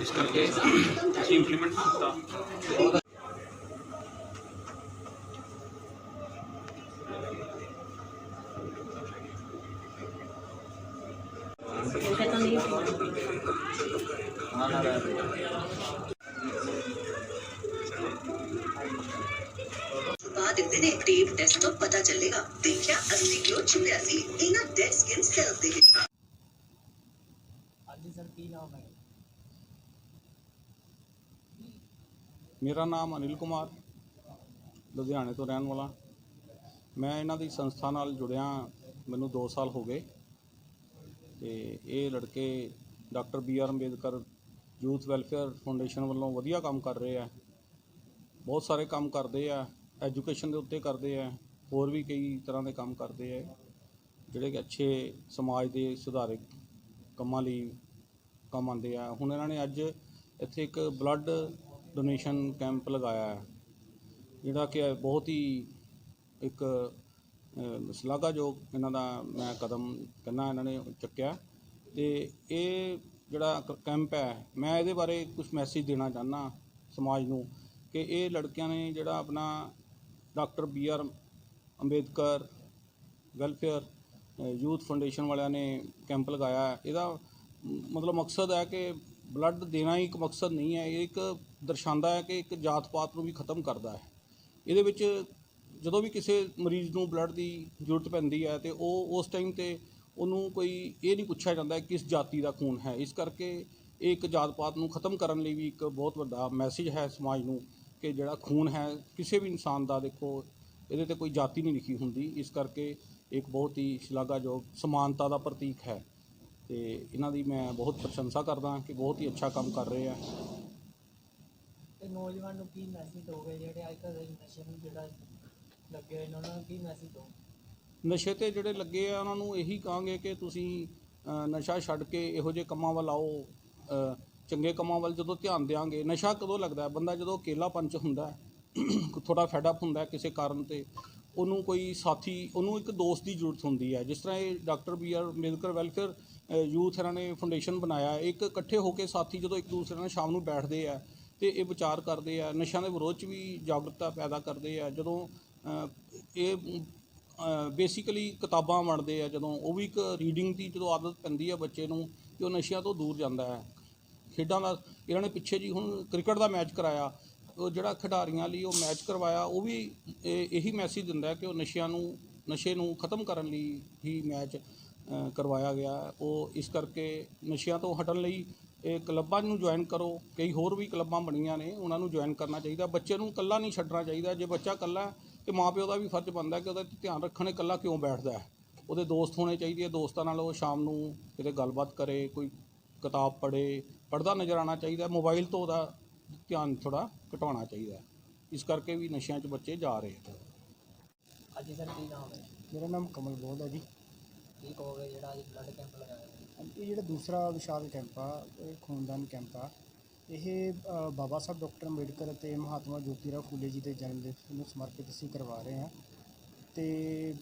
ਇਸ ਕਰਕੇ ਅਸੀਂ ਇੰਪਲੀਮੈਂਟ ਕੀਤਾ ਬਾਅਦ ਦਿੰਦੇ ਨੇ ਟੇਪ ਟੈਸਟ ਤੋਂ ਪਤਾ ਚੱਲੇਗਾ ਦੇਖਿਆ ਅਸਲੀ ਕਿਉਂ ਛੁਪਿਆ ਸੀ ਇਹਨਾਂ ਡੈਡ ਸਕਿਨ ਸੈਲਸ ਦੇ ਵਿੱਚ ਹਾਂਜੀ ਸਰ ਕੀ ਨਾਮ ਹੈ ਮੇਰਾ ਨਾਮ ਅਨਿਲ ਕੁਮਾਰ, ਲੁਧਿਆਣੇ ਤੋਂ ਰਹਿਣ ਵਾਲਾ। ਮੈਂ ਇਹਨਾਂ ਦੀ ਸੰਸਥਾ ਨਾਲ ਜੁੜਿਆ ਮੈਨੂੰ 2 ਸਾਲ ਹੋ ਗਏ ਤੇ ਇਹ ਲੜਕੇ doctor B R Ambedkar youth welfare foundation ਵੱਲੋਂ ਵਧੀਆ ਕੰਮ ਕਰ ਰਹੇ ਆ। ਬਹੁਤ ਸਾਰੇ ਕੰਮ ਕਰਦੇ ਆ, ਐਜੂਕੇਸ਼ਨ ਦੇ ਉੱਤੇ ਕਰਦੇ ਆ, ਹੋਰ ਵੀ ਕਈ ਤਰ੍ਹਾਂ ਦੇ ਕੰਮ ਕਰਦੇ ਆ, ਜਿਹੜੇ ਕਿ ਅੱਛੇ ਸਮਾਜ ਦੇ ਸੁਧਾਰਕ ਕੰਮਾਂ ਲਈ ਕੰਮ ਆਉਂਦੇ ਆ। ਹੁਣ ਇਹਨਾਂ ਨੇ ਅੱਜ ਇੱਥੇ ਇੱਕ ਬਲੱਡ ਡੋਨੇਸ਼ਨ ਕੈਂਪ ਲਗਾਇਆ ਹੈ, ਜਿਹੜਾ ਕਿ ਬਹੁਤ ਹੀ ਇੱਕ ਸ਼ਲਾਘਾਯੋਗ ਇਹਨਾਂ ਦਾ ਮੈਂ ਕਦਮ ਕਹਿੰਦਾ ਇਹਨਾਂ ਨੇ ਚੱਕਿਆ। ਤੇ ਇਹ ਜਿਹੜਾ ਕੈਂਪ ਹੈ, ਮੈਂ ਇਹਦੇ ਬਾਰੇ ਕੁਝ ਮੈਸੇਜ ਦੇਣਾ ਚਾਹੁੰਦਾ ਸਮਾਜ ਨੂੰ ਕਿ ਇਹ ਲੜਕਿਆਂ ਨੇ ਜਿਹੜਾ ਆਪਣਾ doctor B R Ambedkar welfare youth foundation ਵਾਲਿਆਂ ਨੇ ਕੈਂਪ ਲਗਾਇਆ ਇਹਦਾ ਮਤਲਬ ਮਕਸਦ ਹੈ ਕਿ ਬਲੱਡ ਦੇਣਾ ਹੀ ਇੱਕ ਮਕਸਦ ਨਹੀਂ ਹੈ, ਇਹ ਇੱਕ ਦਰਸਾਉਂਦਾ ਹੈ ਕਿ ਇੱਕ ਜਾਤ ਪਾਤ ਨੂੰ ਵੀ ਖਤਮ ਕਰਦਾ ਹੈ। ਇਹਦੇ ਵਿੱਚ ਜਦੋਂ ਵੀ ਕਿਸੇ ਮਰੀਜ਼ ਨੂੰ ਬਲੱਡ ਦੀ ਜ਼ਰੂਰਤ ਪੈਂਦੀ ਹੈ ਤੇ ਉਹ ਉਸ ਟਾਈਮ ਤੇ ਉਹਨੂੰ ਕੋਈ ਇਹ ਨਹੀਂ ਪੁੱਛਿਆ ਜਾਂਦਾ ਕਿਸ ਜਾਤੀ ਦਾ ਖੂਨ ਹੈ। ਇਸ ਕਰਕੇ ਇਹ ਇੱਕ ਜਾਤ ਪਾਤ ਨੂੰ ਖਤਮ ਕਰਨ ਲਈ ਵੀ ਇੱਕ ਬਹੁਤ ਵੱਡਾ ਮੈਸੇਜ ਹੈ ਸਮਾਜ ਨੂੰ ਕਿ ਜਿਹੜਾ ਖੂਨ ਹੈ, ਕਿਸੇ ਵੀ ਇਨਸਾਨ ਦਾ ਦੇਖੋ, ਇਹਦੇ ਤੇ ਕੋਈ ਜਾਤੀ ਨਹੀਂ ਲਿਖੀ ਹੁੰਦੀ। ਇਸ ਕਰਕੇ ਇੱਕ ਬਹੁਤ ਹੀ ਸ਼ਲਾਘਾਯੋਗ ਸਮਾਨਤਾ ਦਾ ਪ੍ਰਤੀਕ ਹੈ। ਤੇ ਇਹਨਾਂ ਦੀ ਮੈਂ ਬਹੁਤ ਪ੍ਰਸ਼ੰਸਾ ਕਰਦਾ ਕਿ ਬਹੁਤ ਹੀ ਅੱਛਾ ਕੰਮ ਕਰ ਰਹੇ ਆ। ਤੇ ਨੌਜਵਾਨ ਨੂੰ ਕੀ ਮੈਸੇਜ ਦੋਗੇ? ਜਿਹੜੇ ਅੱਜ ਕੱਲ੍ਹ ਦੇ ਨਸ਼ੇ ਨੂੰ ਜਿਹੜਾ ਲੱਗੇ ਹੋਏ ਨੇ ਉਹਨਾਂ ਨੂੰ ਕੀ ਮੈਸੇਜ ਦੋ ਨਸ਼ੇ ਤੇ ਜਿਹੜੇ ਲੱਗੇ ਆ ਉਹਨਾਂ ਨੂੰ ਇਹੀ ਕਹਾਂਗੇ ਕਿ ਤੁਸੀਂ ਅ, ਨਸ਼ਾ ਛੱਡ ਕੇ ਇਹੋ ਜਿਹੇ ਕੰਮਾਂ ਵੱਲ ਆਓ। ਅ, ਚੰਗੇ ਕੰਮਾਂ ਵੱਲ ਜਦੋਂ ਧਿਆਨ ਦਿਆਂਗੇ ਨਸ਼ਾ ਕਦੋਂ ਲੱਗਦਾ ਹੈ? ਬੰਦਾ ਜਦੋਂ ਅਕੇਲਾ ਪੰਚ ਹੁੰਦਾ ਹੈ ਥੋੜਾ ਫੈਡ ਅਪ ਹੁੰਦਾ ਹੈ ਕਿਸੇ ਕਾਰਨ ਤੇ ਉਹਨੂੰ ਕੋਈ ਸਾਥੀ ਉਹਨੂੰ ਇੱਕ ਦੋਸਤ ਦੀ ਜ਼ਰੂਰਤ ਹੁੰਦੀ ਹੈ। ਜਿਸ ਤਰ੍ਹਾਂ ਇਹ doctor B R Ambedkar welfare youth ਇਹਨਾਂ ਨੇ ਫਾਊਂਡੇਸ਼ਨ ਬਣਾਇਆ। ਇੱਕ ਇਕੱਠੇ ਹੋ ਕੇ ਸਾਥੀ ਜਦੋਂ ਇੱਕ ਦੂਸਰੇ ਨਾਲ ਸ਼ਾਮ ਨੂੰ ਬੈਠਦੇ ਆ ਤੇ ਇਹ ਵਿਚਾਰ ਕਰਦੇ ਆ, ਨਸ਼ਿਆਂ ਦੇ ਵਿਰੋਧ 'ਚ ਵੀ ਜਾਗਰੂਕਤਾ ਪੈਦਾ ਕਰਦੇ ਆ। ਜਦੋਂ ਇਹ ਬੇਸਿਕਲੀ ਕਿਤਾਬਾਂ ਵੰਡਦੇ ਆ, ਜਦੋਂ ਉਹ ਵੀ ਇੱਕ ਰੀਡਿੰਗ ਦੀ ਜਦੋਂ ਆਦਤ ਪੈਂਦੀ ਆ ਬੱਚੇ ਨੂੰ ਤੇ ਉਹ ਨਸ਼ਿਆਂ ਤੋਂ ਦੂਰ ਜਾਂਦਾ ਹੈ। ਖੇਡਾਂ ਦਾ, ਇਹਨਾਂ ਨੇ ਪਿੱਛੇ ਜੀ ਹੁਣ ਕ੍ਰਿਕਟ ਦਾ ਮੈਚ ਕਰਾਇਆ। ਉਹ ਜਿਹੜਾ ਖਿਡਾਰੀਆਂ ਲਈ ਉਹ ਮੈਚ ਕਰਵਾਇਆ, ਉਹ ਵੀ ਇਹ- ਇਹੀ ਮੈਸੇਜ ਦਿੰਦਾ ਕਿ ਉਹ ਨਸ਼ਿਆਂ ਨੂੰ, ਨਸ਼ੇ ਨੂੰ ਖਤਮ ਕਰਨ ਲਈ ਹੀ ਮੈਚ ਕਰਵਾਇਆ ਗਿਆ। ਉਹ ਇਸ ਕਰਕੇ ਨਸ਼ਿਆਂ ਤੋਂ ਹਟਣ ਲਈ ਇਹ ਕਲੱਬਾਂ ਨੂੰ ਜੁਆਇਨ ਕਰੋ। ਕਈ ਹੋਰ ਵੀ ਕਲੱਬਾਂ ਬਣੀਆਂ ਨੇ ਉਹਨਾਂ ਨੂੰ ਜੁਆਇਨ ਕਰਨਾ ਚਾਹੀਦਾ। ਬੱਚੇ ਨੂੰ ਇਕੱਲਾ ਨਹੀਂ ਛੱਡਣਾ ਚਾਹੀਦਾ। ਜੇ ਬੱਚਾ ਇਕੱਲਾ ਹੈ ਤੇ ਮਾਪਿਓ ਦਾ ਵੀ ਫਰਜ਼ ਬਣਦਾ ਕਿ ਉਹਦਾ ਧਿਆਨ ਰੱਖਣ ਇਕੱਲਾ ਕਿਉਂ ਬੈਠਦਾ ਹੈ। ਉਹਦੇ ਦੋਸਤ ਹੋਣੇ ਚਾਹੀਦੇ ਆ ਦੋਸਤਾਂ ਨਾਲ ਉਹ ਸ਼ਾਮ ਨੂੰ ਕਿਤੇ ਗੱਲਬਾਤ ਕਰੇ ਕੋਈ ਕਿਤਾਬ ਪੜ੍ਹੇ ਪੜ੍ਹਦਾ ਨਜ਼ਰ ਆਉਣਾ ਚਾਹੀਦਾ। ਮੋਬਾਈਲ ਤੋਂ ਉਹਦਾ ਧਿਆਨ ਥੋੜਾ ਘਟਾਉਣਾ ਚਾਹੀਦਾ ਹੈ। ਇਸ ਕਰਕੇ ਵੀ ਨਸ਼ਿਆਂ 'ਚ ਬੱਚੇ ਜਾ ਰਹੇ ਆ। ਅੱਜ ਸਰ ਕੀ ਨਾਮ ਹੈ? ਮੇਰਾ ਨਾਮ ਕਮਲ ਬੋਲ ਹੈ ਜੀ। ਕੀ ਕਹੋਗੇ ਜਿਹੜਾ ਅੱਜ ਬਲੱਡ ਕੈਂਪ ਲਗਾਇਆ ਹੈ ਇਹ ਜਿਹੜਾ ਦੂਸਰਾ ਵਿਸ਼ਾਲ ਕੈਂਪ ਆ ਇਹ ਖੂਨਦਾਨ ਕੈਂਪ ਆ ਇਹ ਅ, ਬਾਬਾ ਸਾਹਿਬ ਡਾਕਟਰ ਅੰਬੇਡਕਰ ਅਤੇ ਮਹਾਤਮਾ ਜੋਤੀਰਾਓ ਫੂਲੇ ਜੀ ਦੇ ਜਨਮ ਦਿਨ ਨੂੰ ਸਮਰਪਿਤ ਅਸੀਂ ਕਰਵਾ ਰਹੇ ਹਾਂ। ਤੇ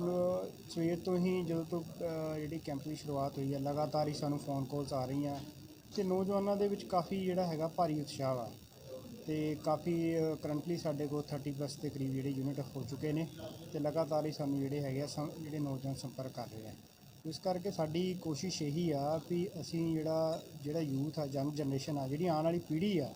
ਅ, ਸਵੇਰ ਤੋਂ ਹੀ ਜਦੋਂ ਤੋਂ ਅ, ਜਿਹੜੀ ਕੈਂਪ ਦੀ ਸ਼ੁਰੂਆਤ ਹੋਈ ਹੈ ਲਗਾਤਾਰ ਹੀ ਸਾਨੂੰ ਫੋਨ ਕਾਲਸ ਆ ਰਹੀਆਂ। ਤੇ ਨੌਜਵਾਨਾਂ ਦੇ ਵਿੱਚ ਕਾਫੀ ਜਿਹੜਾ ਹੈਗਾ ਭਾਰੀ ਉਤਸ਼ਾਹ ਆ ਤੇ ਕਾਫੀ ਕਰੰਟਲੀ ਸਾਡੇ ਕੋਲ 30 ਪਲੱਸ ਦੇ ਕਰੀਬ ਜਿਹੜੇ ਯੂਨਿਟ ਹੋ ਚੁੱਕੇ ਨੇ ਤੇ ਲਗਾਤਾਰ ਹੀ ਸਾਨੂੰ ਜਿਹੜੇ ਹੈਗੇ ਆ ਸੰ- ਜਿਹੜੇ ਨੌਜਵਾਨ ਸੰਪਰਕ ਕਰ ਰਹੇ ਆ। ਇਸ ਕਰਕੇ ਸਾਡੀ ਕੋਸ਼ਿਸ਼ ਇਹੀ ਆ ਵੀ ਅਸੀਂ ਜਿਹੜਾ ਜਿਹੜਾ ਯੂਥ ਆ ਯੰਗ ਜਨਰੇਸ਼ਨ ਆ ਜਿਹੜੀ ਆਉਣ ਵਾਲੀ ਪੀੜ੍ਹੀ ਆ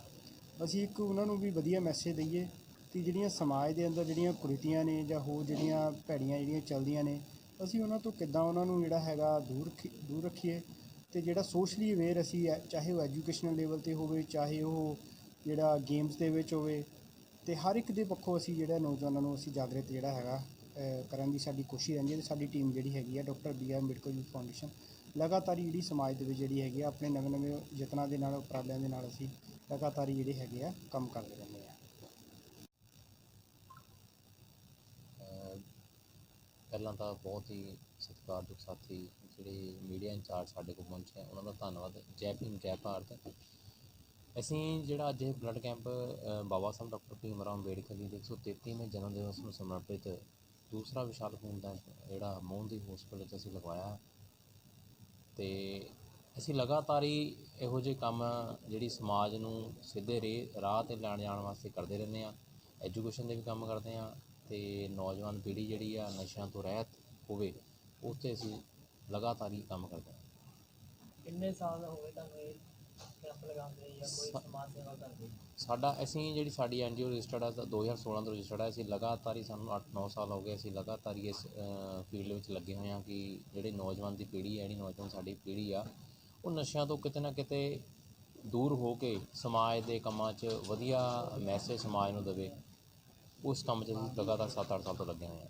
ਅਸੀਂ ਇੱਕ ਉਹਨਾਂ ਨੂੰ ਵੀ ਵਧੀਆ ਮੈਸੇਜ ਦਈਏ ਕਿ ਜਿਹੜੀਆਂ ਸਮਾਜ ਦੇ ਅੰਦਰ ਜਿਹੜੀਆਂ ਕੁਰੀਤੀਆਂ ਨੇ ਜਾਂ ਹੋਰ ਜਿਹੜੀਆਂ ਭੈੜੀਆਂ ਜਿਹੜੀਆਂ ਚੱਲਦੀਆਂ ਨੇ ਅਸੀਂ ਉਹਨਾਂ ਤੋਂ ਕਿੱਦਾਂ ਉਹਨਾਂ ਨੂੰ ਜਿਹੜਾ ਹੈਗਾ ਦੂਰ ਰੱਖੀ- ਦੂਰ ਰੱਖੀਏ ਤੇ ਜਿਹੜਾ ਸੋਸ਼ਲੀ ਅਵੇਅਰ ਅਸੀਂ ਹੈ, ਚਾਹੇ ਉਹ ਐਜੂਕੇਸ਼ਨਲ ਲੈਵਲ ਤੇ ਹੋਵੇ ਚਾਹੇ ਉਹ ਜਿਹੜਾ ਗੇਮਸ ਦੇ ਵਿੱਚ ਹੋਵੇ ਤੇ ਹਰ ਇੱਕ ਦੇ ਪੱਖੋਂ ਅਸੀਂ ਜਿਹੜਾ ਨੌਜਵਾਨਾਂ ਨੂੰ ਅਸੀਂ ਜਾਗਰਿਤ ਜਿਹੜਾ ਹੈਗਾ ਕਰਨ ਦੀ ਸਾਡੀ ਕੋਸ਼ਿਸ਼ ਰਹਿੰਦੀ ਹੈ ਤੇ ਸਾਡੀ ਟੀਮ ਜਿਹੜੀ ਹੈਗੀ ਆ doctor B R Ambedkar youth foundation ਲਗਾਤਾਰ ਹੀ ਜਿਹੜੀ ਸਮਾਜ ਦੇ ਵਿੱਚ ਜਿਹੜੀ ਹੈਗੀ ਆ, ਆਪਣੇ ਨਵੇਂ ਨਵੇਂ ਯਤਨਾਂ ਦੇ ਨਾਲ, ਉਪਰਾਲਿਆਂ ਦੇ ਨਾਲ ਅਸੀਂ ਲਗਾਤਾਰ ਹੀ ਜਿਹੜੇ ਹੈਗੇ ਆ, ਕੰਮ ਕਰਦੇ ਰਹਿੰਦੇ ਆ ਪਹਿਲਾਂ ਤਾਂ ਬਹੁਤ ਹੀ ਸਤਿਕਾਰਯੋਗ ਸਾਥੀ ਜਿਹੜੇ ਮੀਡੀਆ ਇੰਚਾਰਜ ਸਾਡੇ ਕੋਲ ਪਹੁੰਚੇ ਉਹਨਾਂ ਦਾ ਧੰਨਵਾਦ। ਜੈ ਭੀਮ, ਜੈ ਭਾਰਤ। ਅਸੀਂ ਜਿਹੜਾ ਅੱਜ ਇਹ blood camp Baba Sahib doctor Bhim Rao Ambedkar ji ਦੇ 133ਵੇਂ ਜਨਮ ਦਿਵਸ ਨੂੰ ਸਮਰਪਿਤ ਦੂਸਰਾ ਵਿਸ਼ਾਲ ਖੂਨਦਾਨ ਜਿਹੜਾ ਮੋਹਨ ਦੀ ਹਸਪੀਟਲ 'ਚ ਅਸੀਂ ਲਗਵਾਇਆ। ਤੇ ਅਸੀਂ ਲਗਾਤਾਰ ਹੀ ਇਹੋ ਜਿਹੇ ਕੰਮ ਜਿਹੜੀ ਸਮਾਜ ਨੂੰ ਸਿੱਧੇ ਰੇ, ਰਾਹ ਤੇ ਲੈਣ ਜਾਣ ਵਾਸਤੇ ਕਰਦੇ ਰਹਿੰਦੇ ਆ ਐਜੂਕੇਸ਼ਨ ਦੇ ਵੀ ਕੰਮ ਕਰਦੇ ਆ ਤੇ ਨੌਜਵਾਨ ਪੀੜ੍ਹੀ ਜਿਹੜੀ ਆ ਨਸ਼ਿਆਂ ਤੋਂ ਰਹਿਤ ਹੋਵੇ ਉਸ 'ਤੇ ਅਸੀਂ ਲਗਾਤਾਰ ਹੀ ਕੰਮ ਕਰਦੇ ਹਾਂ। ਕਿੰਨੇ ਸਾਲ ਹੋ ਗਏ ਤੁਹਾਨੂੰ ਇਹ? ਕੈਂਪ ਲਗਾਉਂਦੇ ਜਾਂ ਕੋਈ ਸਾ- ਸਮਾਜ ਸੇਵਾ ਕਰਦੇ ਸਾਡਾ ਅਸੀਂ ਜਿਹੜੀ ਸਾਡੀ ਐਨਜੀਓ ਰਜਿਸਟਰਡ ਆ ਤਾਂ 2016 ਤੋਂ ਰਜਿਸਟਰਡ ਆ ਅਸੀਂ ਲਗਾਤਾਰ ਹੀ ਸਾਨੂੰ 8-9 ਸਾਲ ਹੋ ਗਏ ਅਸੀਂ ਲਗਾਤਾਰ ਹੀ ਇਸ ਫੀਲਡ ਵਿੱਚ ਲੱਗੇ ਹੋਏ ਹਾਂ ਕਿ ਜਿਹੜੇ ਨੌਜਵਾਨ ਦੀ ਪੀੜ੍ਹੀ ਹੈ ਜਿਹੜੀ ਨੌਜਵਾਨ ਸਾਡੀ ਪੀੜ੍ਹੀ ਆ ਉਹ ਨਸ਼ਿਆਂ ਤੋਂ ਕਿਤੇ ਨਾ ਕਿਤੇ ਦੂਰ ਹੋ ਕੇ ਸਮਾਜ ਦੇ ਕੰਮਾਂ 'ਚ ਵਧੀਆ ਮੈਸੇਜ ਸਮਾਜ ਨੂੰ ਦੇਵੇ ਉਸ ਕੰਮ 'ਚ ਅਸੀਂ ਲਗਾਤਾਰ 7-8 ਸਾਲ ਤੋਂ ਲੱਗੇ ਹੋਏ ਹਾਂ।